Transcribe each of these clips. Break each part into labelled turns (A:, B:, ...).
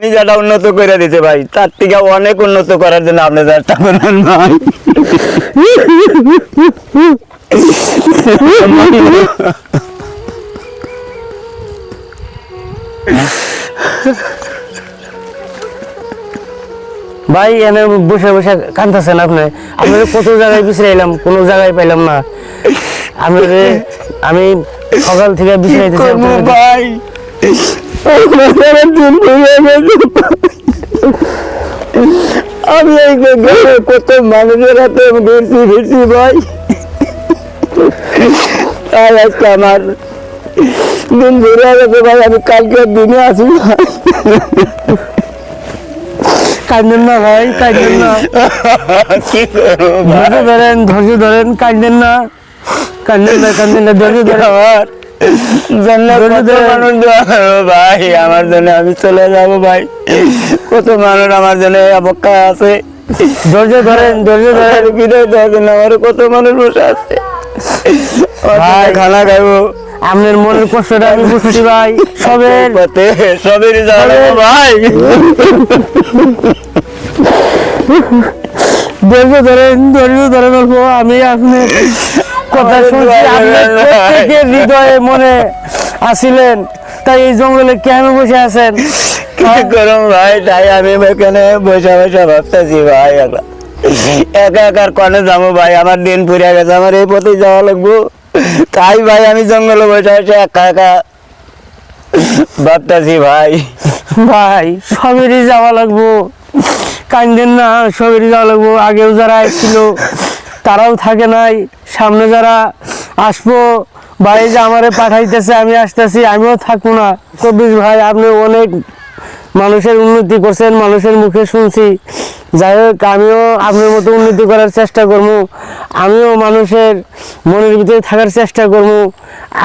A: নিজেটা উন্নত করে দিতে ভাই। তার থেকে অনেক উন্নত করার জন্য আপনি চেষ্টা করবেন ভাই।
B: ভাই এনে বসে বসে কান্দতেছেন আপনি। আমি কত জায়গায় বিছড়াইলাম কোনো জায়গায় পাইলাম না। আমি আমি সকাল থেকে বিছড়াইতেছি
A: করব ভাই? আমি এই গ্রামে কত মানুষের হাতে ঘুরছি ফিরছি ভাই। আর আজকে আমার দিন ঘুরে গেছে ভাই আমি কালকে দিনে আসি ভাই
B: কান্দেন না ভাই কান্দেন না। ধৈর্য ধরেন ধৈর্য ধরেন কান্দেন না। কান্দেন না কান্দেন না ধৈর্য ধরেন।
A: আমার ভাই আমার জন্য আমি চলে যাব ভাই। কত মানুষ আমার জন্য অপেক্ষা আছে।
B: ধৈর্য ধরেন ধৈর্য ধরেন।
A: আর বিদায় দেওয়ার জন্য আমার কত মানুষ বসে আছে। ভাই। খানা
B: আপনার মনের কষ্টটা আমি বুঝছি ভাই। সবের
A: পথে সবেরই ভাই।
B: ধৈর্য ধরেন ধৈর্য ধরেন অল্প আমি আপনার কথা শুনছি
A: ভাই।
B: প্রত্যেকের হৃদয়ে মনে আসিলেন তাই এই জঙ্গলে কেন বসে আছেন?
A: কি করুন ভাই তাই আমি এখানে বসে বসে ভাবতেছি ভাই একা। একা একার কনে যাব ভাই আমার দিন ফুরিয়ে গেছে আমার এই পথে যাওয়া লাগবো। তাই ভাই আমি জঙ্গলে বসে বসে একা একা ভাবতেছি ভাই।
B: ভাই সবেরই যাওয়া লাগবো। কান্দেন না সবেরই যাওয়া লাগবো। আগেও যারা ছিল তারাও থাকে নাই। সামনে যারা আসব, ভাই যে আমারে পাঠাইতেছে, আমি আসতেছি, আমিও থাকব না। কবির ভাই, আপনি অনেক মানুষের উন্নতি করছেন, মানুষের মুখে শুনছি। যাই হোক, আমিও আপনার মতো উন্নতি করার চেষ্টা করব। আমিও মানুষের মনের ভিতরে থাকার চেষ্টা করব।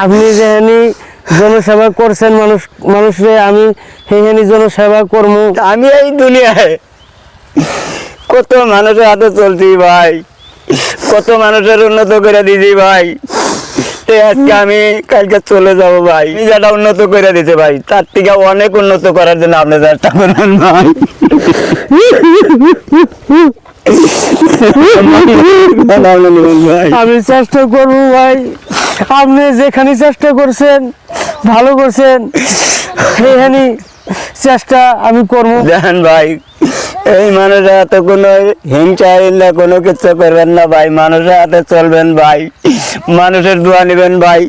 B: আপনি যেখানি জনসেবা করছেন মানুষ, মানুষরে, আমি সেখানি জনসেবা করব।
A: আমি এই দুনিয়ায় কত মানুষের হাতে চলছি ভাই। কত মানুষের উন্নত করে দিছি ভাই। আজকে আমি কালকে চলে যাব ভাই। নিজেটা উন্নত করে দিতে ভাই। তার থেকে অনেক উন্নত করার জন্য আপনি চেষ্টা করবেন ভাই ভাই।
B: আমি চেষ্টা করব ভাই। আপনি যেখানে চেষ্টা করছেন ভালো করছেন সেখানে চেষ্টা আমি করব।
A: দেখেন ভাই। এই মানুষের হাতে কোনো হিংসা ইল্লা কোনো কিছু করবেন না ভাই। মানুষের হাতে চলবেন ভাই। মানুষের দোয়া নেবেন ভাই।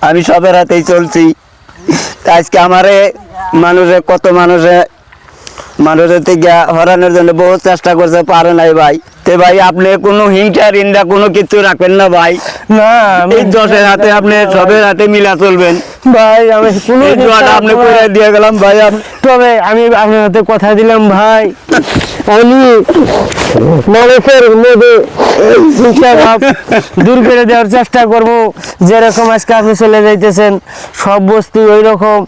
A: আমি সবের হাতেই চলছি। আজকে আমারে মানুষে কত মানুষে, মানুষের থেকে হরানোর জন্য বহু চেষ্টা করছে, পারে নাই ভাই। তে ভাই আপনি কোনো হিংসা রিন্দা কোনো কিছু রাখবেন না ভাই।
B: না
A: এই দশের হাতে আপনি সবের হাতে মিলা চলবেন।
B: ভাই আমি কোনো
A: এই আপনি করে দিয়ে গেলাম ভাই
B: তবে আমি আপনার হাতে কথা দিলাম ভাই। আমি মানুষের মধ্যে দূর করে দেওয়ার চেষ্টা করব। যেরকম আজকে আপনি চলে যাইতেছেন সব বস্তু ওই রকম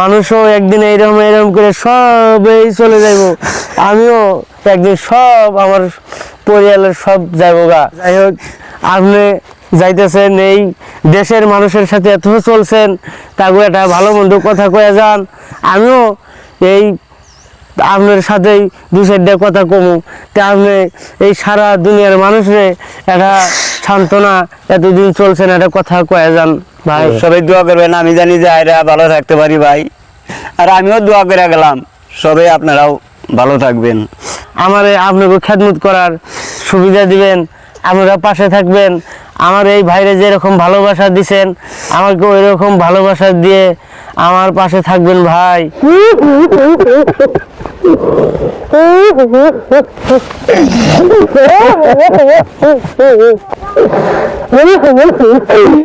B: মানুষও একদিন এইরকম এরকম করে সবই চলে যাইব। আমিও একদিন সব আমার পরিবারের সব যাইব গা যাই হোক আপনি যাইতেছেন এই দেশের মানুষের সাথে এত চলছেন তাকে একটা ভালো মন্দ কথা কয়ে যান। আমিও এই আপনার সাথেই দু চারটা কথা কমু। তা আপনি এই সারা দুনিয়ার মানুষরে একটা সান্ত্বনা এতদিন চলছেন একটা কথা কয়ে যান ভাই।
A: সবাই দোয়া করবেন আমি জানি যে আয়রা ভালো থাকতে পারি ভাই। আর আমিও দোয়া করে গেলাম সবাই আপনারাও ভালো থাকবেন।
B: আমার আপনাকে খেদমত করার সুবিধা দিবেন, আপনারা পাশে থাকবেন। আমার এই ভাইরে যেরকম ভালোবাসা দিছেন, আমাকে ওই রকম ভালোবাসা দিয়ে আমার পাশে থাকবেন ভাই।